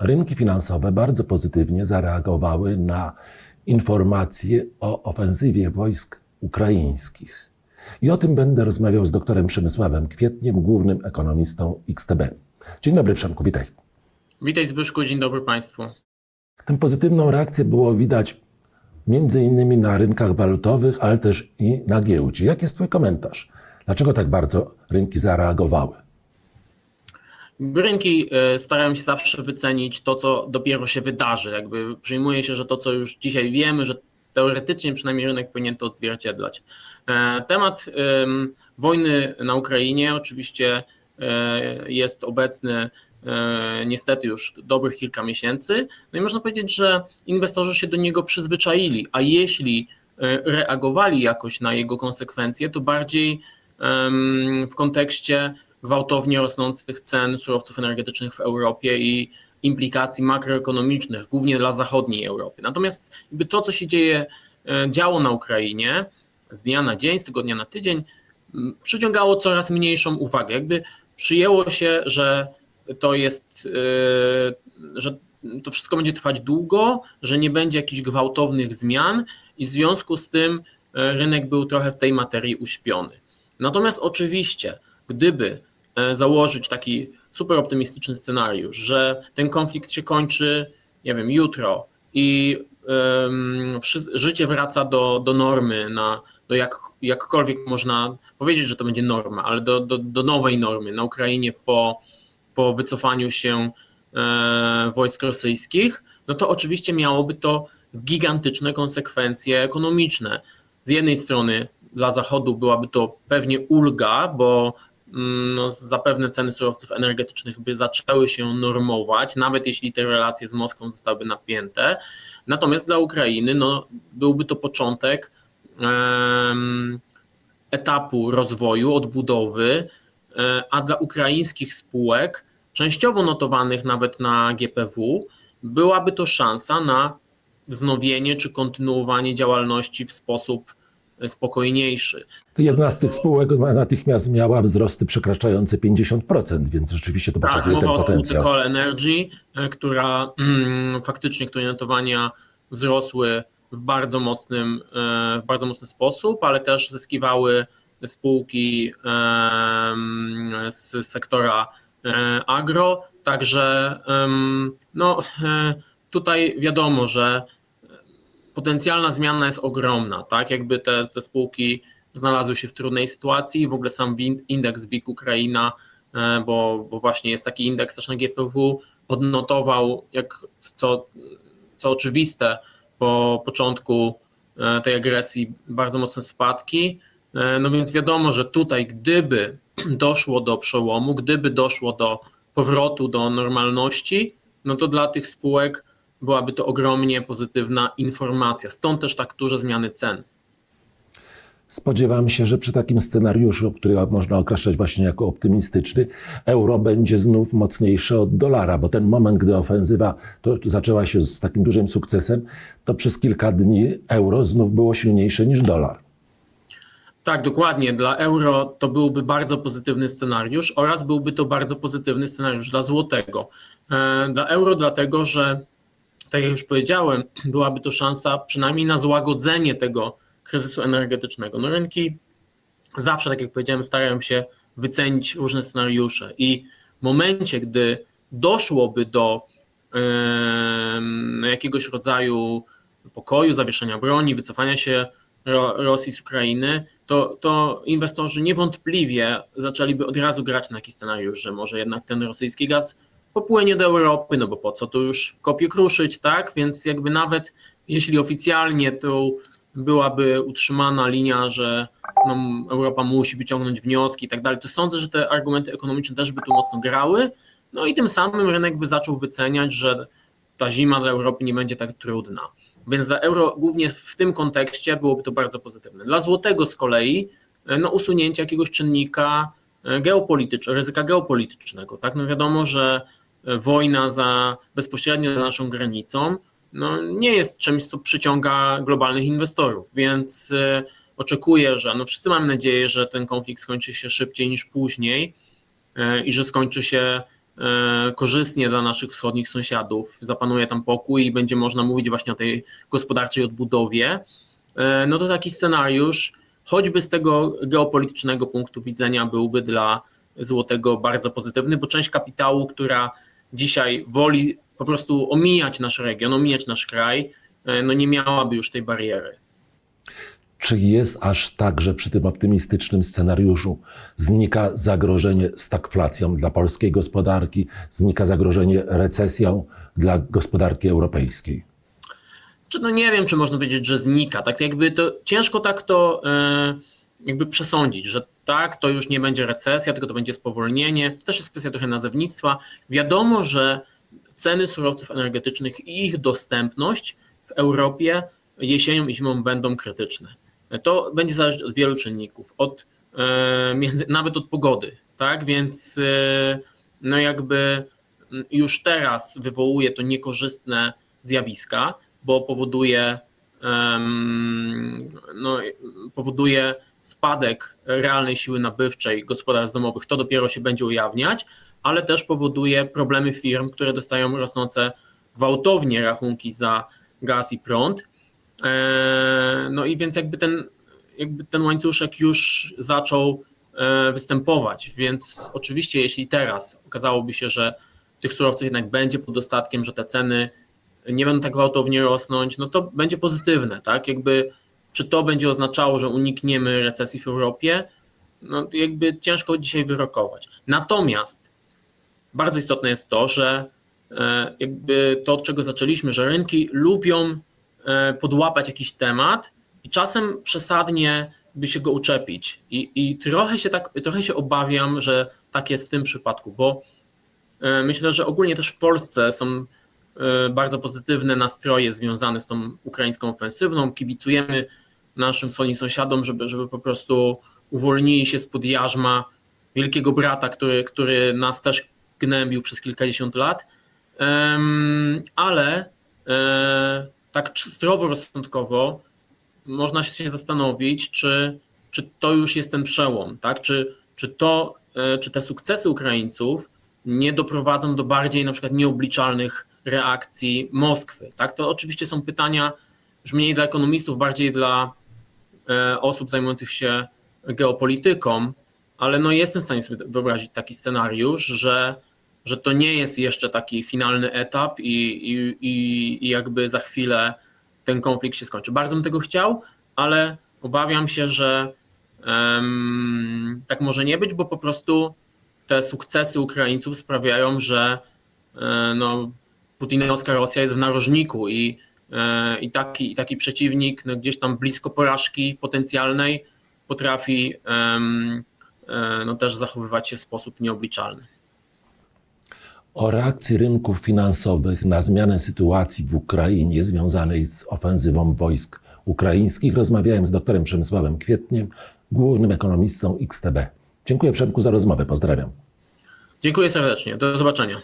rynki finansowe bardzo pozytywnie zareagowały na informacje o ofensywie wojsk ukraińskich. I o tym będę rozmawiał z doktorem Przemysławem Kwietniem, głównym ekonomistą XTB. Dzień dobry, Przemku, witaj. Witaj Zbyszku, dzień dobry Państwu. Tę pozytywną reakcję było widać między innymi na rynkach walutowych, ale też i na giełdzie. Jaki jest Twój komentarz? Dlaczego tak bardzo rynki zareagowały? Rynki e, starają się zawsze wycenić to, co dopiero się wydarzy. Jakby przyjmuje się, że to, co już dzisiaj wiemy, że teoretycznie przynajmniej rynek powinien to odzwierciedlać. E, Temat em, wojny na Ukrainie oczywiście e, jest obecny niestety już dobrych kilka miesięcy. No i można powiedzieć, że inwestorzy się do niego przyzwyczaili, a jeśli reagowali jakoś na jego konsekwencje, to bardziej w kontekście gwałtownie rosnących cen surowców energetycznych w Europie i implikacji makroekonomicznych, głównie dla zachodniej Europy. Natomiast to, co się dzieje, e, działo na Ukrainie z dnia na dzień, z tygodnia na tydzień, przyciągało coraz mniejszą uwagę. Jakby przyjęło się, że to jest, e, że to wszystko będzie trwać długo, że nie będzie jakichś gwałtownych zmian i w związku z tym e, rynek był trochę w tej materii uśpiony. Natomiast oczywiście, gdyby założyć taki super optymistyczny scenariusz, że ten konflikt się kończy, nie wiem, jutro i życie wraca do, do normy, na, do jak, jakkolwiek można powiedzieć, że to będzie norma, ale do, do, do nowej normy na Ukrainie po, po wycofaniu się e, wojsk rosyjskich, no to oczywiście miałoby to gigantyczne konsekwencje ekonomiczne. Z jednej strony dla Zachodu byłaby to pewnie ulga, bo no, zapewne ceny surowców energetycznych by zaczęły się normować, nawet jeśli te relacje z Moskwą zostałyby napięte. Natomiast dla Ukrainy no, byłby to początek etapu rozwoju, odbudowy, e, a dla ukraińskich spółek, częściowo notowanych nawet na GPW, byłaby to szansa na wznowienie czy kontynuowanie działalności w sposób spokojniejszy. Jedna z tych spółek natychmiast miała wzrosty przekraczające 50%, więc rzeczywiście to Tak, pokazuje ten mowa o potencjał. Coal Energy, e, która mm, faktycznie, której notowania wzrosły w bardzo mocnym, e, w bardzo mocny sposób, ale też zyskiwały spółki em, z sektora e, agro, także no, e, tutaj wiadomo, że potencjalna zmiana jest ogromna, tak? Jakby te, te spółki znalazły się w trudnej sytuacji, w ogóle sam indeks WIG Ukraina, e, bo, bo właśnie jest taki indeks też na GPW, odnotował, jak co, co oczywiste, po początku e, tej agresji bardzo mocne spadki. E, No więc wiadomo, że tutaj, gdyby doszło do przełomu, gdyby doszło do powrotu do normalności, no to dla tych spółek byłaby to ogromnie pozytywna informacja. Stąd też tak duże zmiany cen. Spodziewam się, że przy takim scenariuszu, który można określać właśnie jako optymistyczny, euro będzie znów mocniejsze od dolara, bo ten moment, gdy ofensywa to zaczęła się z takim dużym sukcesem, to przez kilka dni euro znów było silniejsze niż dolar. Tak, dokładnie. Dla euro to byłby bardzo pozytywny scenariusz oraz byłby to bardzo pozytywny scenariusz dla złotego. E, Dla euro dlatego, że tak jak już powiedziałem, byłaby to szansa przynajmniej na złagodzenie tego kryzysu energetycznego. No rynki zawsze, tak jak powiedziałem, starają się wycenić różne scenariusze i w momencie, gdy doszłoby do em, jakiegoś rodzaju pokoju, zawieszenia broni, wycofania się Ro- Rosji z Ukrainy, to, to inwestorzy niewątpliwie zaczęliby od razu grać na taki scenariusz, że może jednak ten rosyjski gaz popłynie do Europy, no bo po co tu już kopię kruszyć, tak? Więc jakby nawet jeśli oficjalnie to byłaby utrzymana linia, że no, Europa musi wyciągnąć wnioski i tak dalej, to sądzę, że te argumenty ekonomiczne też by tu mocno grały, no i tym samym rynek by zaczął wyceniać, że ta zima dla Europy nie będzie tak trudna. Więc dla euro głównie w tym kontekście byłoby to bardzo pozytywne. Dla złotego z kolei no, usunięcie jakiegoś czynnika geopolitycznego, ryzyka geopolitycznego. Tak? No wiadomo, że wojna za bezpośrednio za naszą granicą no, nie jest czymś, co przyciąga globalnych inwestorów, więc e, oczekuję, że no wszyscy mamy nadzieję, że ten konflikt skończy się szybciej niż później e, i że skończy się e, korzystnie dla naszych wschodnich sąsiadów, zapanuje tam pokój i będzie można mówić właśnie o tej gospodarczej odbudowie, no to taki scenariusz, choćby z tego geopolitycznego punktu widzenia, byłby dla złotego bardzo pozytywny, bo część kapitału, która dzisiaj woli po prostu omijać nasz region, omijać nasz kraj, e, no nie miałaby już tej bariery. Czy jest aż tak, że przy tym optymistycznym scenariuszu znika zagrożenie stagflacją dla polskiej gospodarki, znika zagrożenie recesją dla gospodarki europejskiej? Czy no nie wiem, czy można powiedzieć, że znika. Tak jakby to ciężko tak to e, jakby przesądzić, że tak, to już nie będzie recesja, tylko to będzie spowolnienie. To też jest kwestia trochę nazewnictwa. Wiadomo, że ceny surowców energetycznych i ich dostępność w Europie jesienią i zimą będą krytyczne. To będzie zależeć od wielu czynników, od, e, nawet od pogody, tak? Więc e, no jakby już teraz wywołuje to niekorzystne zjawiska, bo powoduje, no, powoduje spadek realnej siły nabywczej gospodarstw domowych. To dopiero się będzie ujawniać, ale też powoduje problemy firm, które dostają rosnące gwałtownie rachunki za gaz i prąd. E, No i więc jakby ten, jakby ten łańcuszek już zaczął e, występować, więc oczywiście jeśli teraz okazałoby się, że tych surowców jednak będzie pod dostatkiem, że te ceny nie będą tak gwałtownie rosnąć, no to będzie pozytywne, tak? Jakby czy to będzie oznaczało, że unikniemy recesji w Europie? No jakby ciężko dzisiaj wyrokować. Natomiast bardzo istotne jest to, że e, jakby to, od czego zaczęliśmy, że rynki lubią e, podłapać jakiś temat i czasem przesadnie by się go uczepić. I, i trochę, się tak, trochę się obawiam, że tak jest w tym przypadku, bo e, myślę, że ogólnie też w Polsce są bardzo pozytywne nastroje związane z tą ukraińską ofensywną. Kibicujemy naszym wschodnim sąsiadom, żeby, żeby po prostu uwolnili się spod jarzma wielkiego brata, który, który nas też gnębił przez kilkadziesiąt lat. Ale e, tak zdroworozsądkowo można się zastanowić, czy, czy to już jest ten przełom, tak? Czy, czy, to, e, czy te sukcesy Ukraińców nie doprowadzą do bardziej na przykład nieobliczalnych reakcji Moskwy, tak? To oczywiście są pytania już mniej dla ekonomistów, bardziej dla osób zajmujących się geopolityką, ale no jestem w stanie sobie wyobrazić taki scenariusz, że, że to nie jest jeszcze taki finalny etap i, i, i, jakby za chwilę ten konflikt się skończy. Bardzo bym tego chciał, ale obawiam się, że em, tak może nie być, bo po prostu te sukcesy Ukraińców sprawiają, że e, no, putinowska Rosja jest w narożniku i, e, i, taki, i taki przeciwnik no, gdzieś tam blisko porażki potencjalnej potrafi e, no, też zachowywać się w sposób nieobliczalny. O reakcji rynków finansowych na zmianę sytuacji w Ukrainie związanej z ofensywą wojsk ukraińskich rozmawiałem z doktorem Przemysławem Kwietniem, głównym ekonomistą XTB. Dziękuję Przemku za rozmowę, pozdrawiam. Dziękuję serdecznie. Do zobaczenia.